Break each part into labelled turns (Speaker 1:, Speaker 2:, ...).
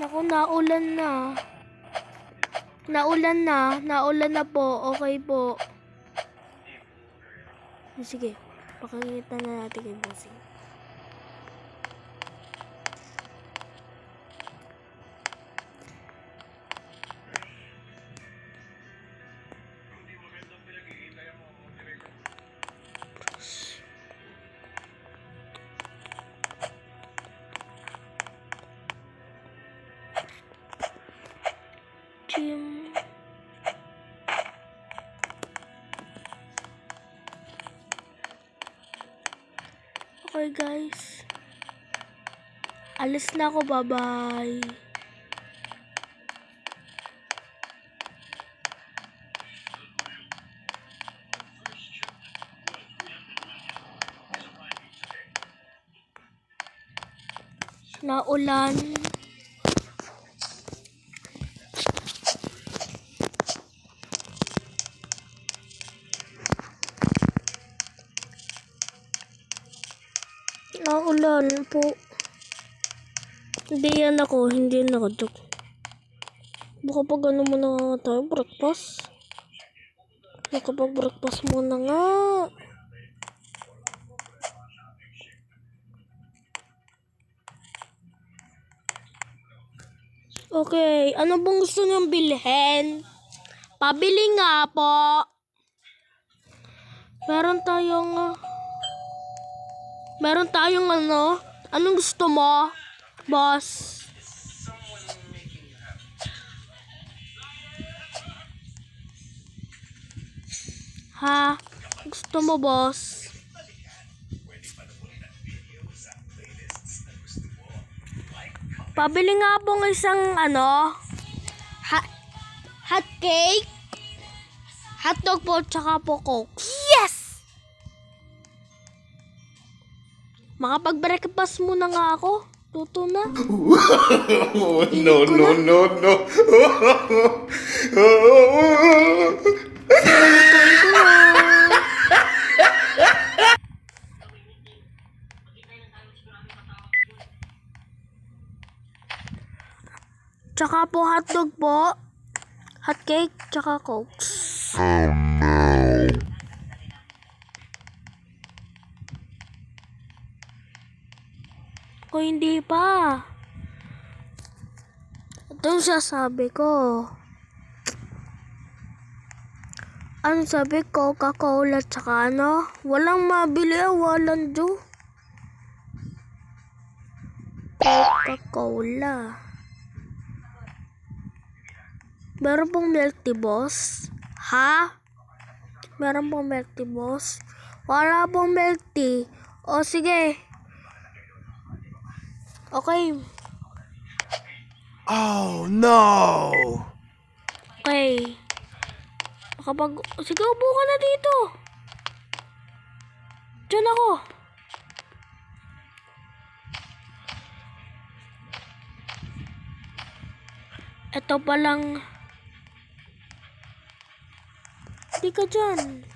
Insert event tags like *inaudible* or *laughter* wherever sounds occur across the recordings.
Speaker 1: Naku, naulan na. Naulan na. Naulan na po. Okay po. Sige. Pakingita na natin kay Bossing. Okay guys. Alis na ako. Bye-bye. Naulan. Naulan po. Hindi yan ako, hindi yan ako, Dok. Baka pag ano muna nga tayo, breakfast. Nakapag breakfast muna nga. Okay, ano bang gusto niyong bilhin? Pabili nga po. Meron tayong... ah, Meron tayong ano? Anong gusto mo, boss? Ha? Gusto mo, boss? Pabili nga po ng isang ano? Ha hot cake? Hotdog po, tsaka po cokes. Makapag-breakfast muna nga ako. Tuto na.
Speaker 2: Oh, *laughs* no, no, no, no.
Speaker 1: Tsaka po hotdog po. Hot cake, tsaka cokes. Hindi pa. Ito yung sasabi ko. Ano sabi? Coca-Cola tsaka ano? Walang mabili ah, walang do. Coca-Cola. Meron pong milk tea, boss? Ha? Meron pong milk tea, boss? Wala pong milk tea. O sige. Okay.
Speaker 2: Oh, no.
Speaker 1: Okay. Kapag... Sige, upo ka na dito. Diyan ako. Ito pa lang... Di ka dyan.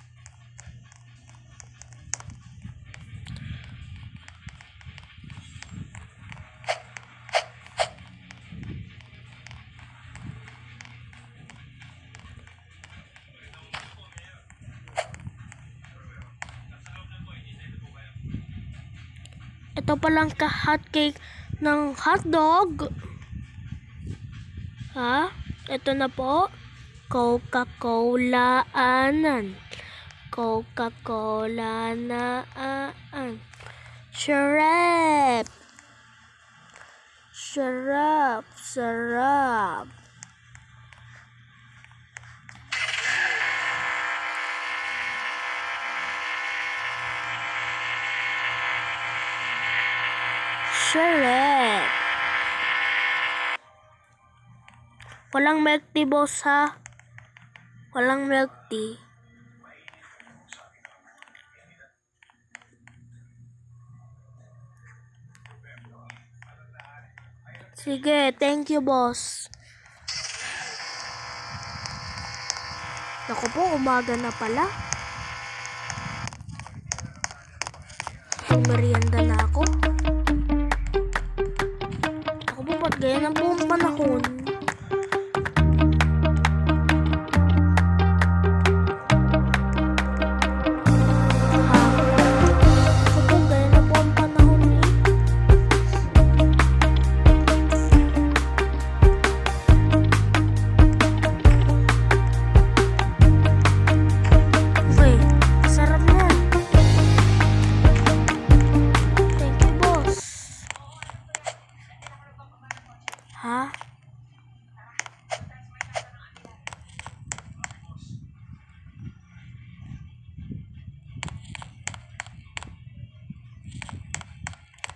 Speaker 1: Ito palang ka-hot cake ng hotdog. Ha? Ito na po. Coca-Cola anan. Coca-Cola na aan. Sarap. Sarap. Sarap. Sarap. Walang milk tea, boss, ha? Walang milk tea. Sige, thank you, boss. Naku po, umaga na pala. Merienda na ako. Ako po,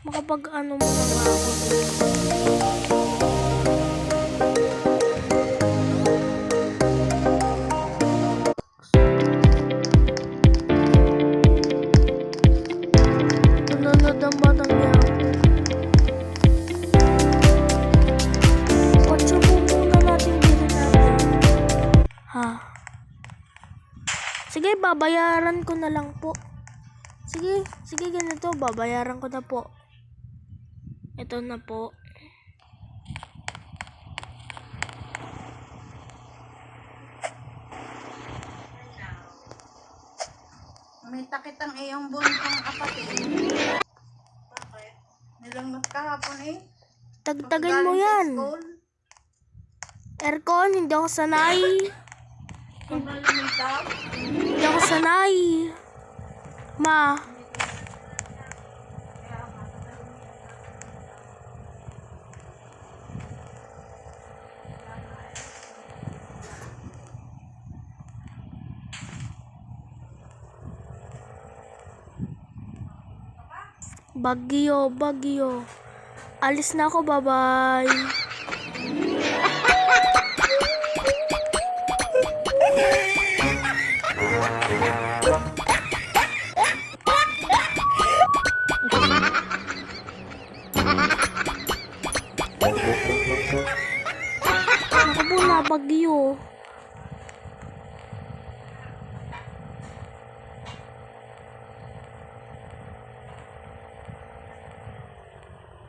Speaker 1: Makapag ano mo ako? Nanonood ang batang niya. Sige, babayaran ko na lang po. Sige, sige ganito, babayaran ko na po. Ito na po.
Speaker 3: May takit ang iyong buntong kapatid. Bakit? Nilangot kahapon eh.
Speaker 1: Tagtagan mo yan. Aircon, hindi ako sanay. Hindi ako sanay. Ma, Bagyo, bagyo. Alis na ako, bye-bye. Ako po na, bagyo.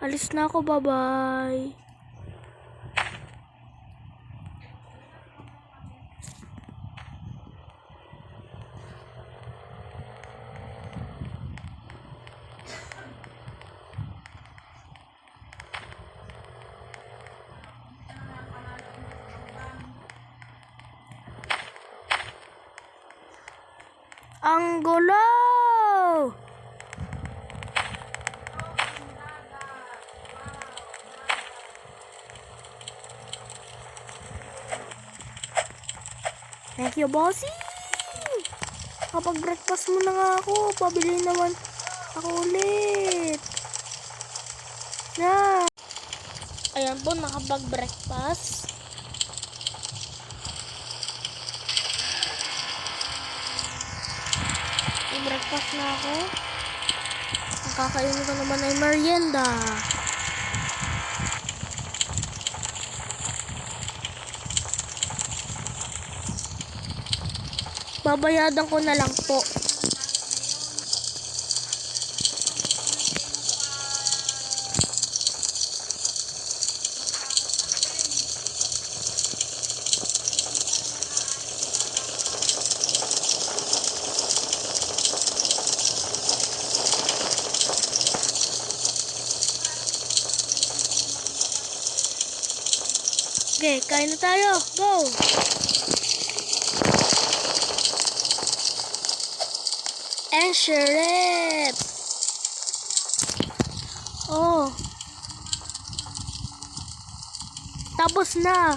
Speaker 1: Alis na ako, bye-bye. Ang gulo! Thank you, bossy! Kapag breakfast mo na nga ako, pabili naman ako ulit. Na. Ayan po, nakapag-breakfast. May breakfast na ako. Ang kakainin ko naman ay merienda. Babayadan ko na lang po. Okay, kain na tayo. Go! And shrimp! Oh. Tapos na.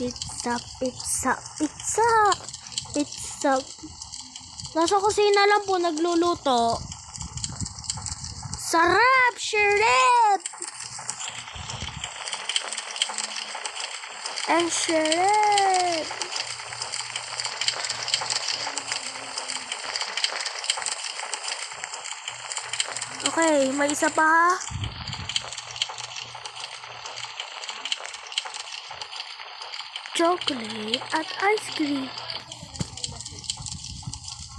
Speaker 1: Pizza, pizza, pizza. Pizza. Nasa kusina lang po nagluluto. Sarap, shrimp! And shrimp! Okay, may isa pa ha. chocolate at ice cream.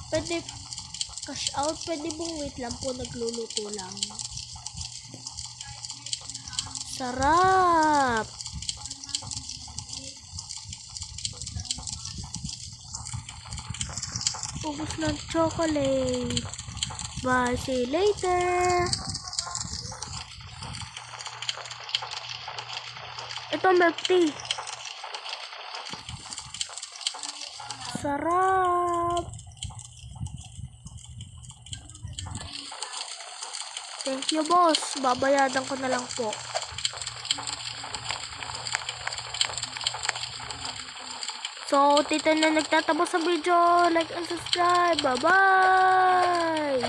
Speaker 1: Pwede cash out, pwede bong wait lang po, nagluluto lang. Sarap! Ubus ng chocolate. Bye, see you later. Ito milk tea. Sarap. Thank you, boss. Babayadan ko na lang po. So, dito na nagtatapos sa video. Like and subscribe. Bye-bye!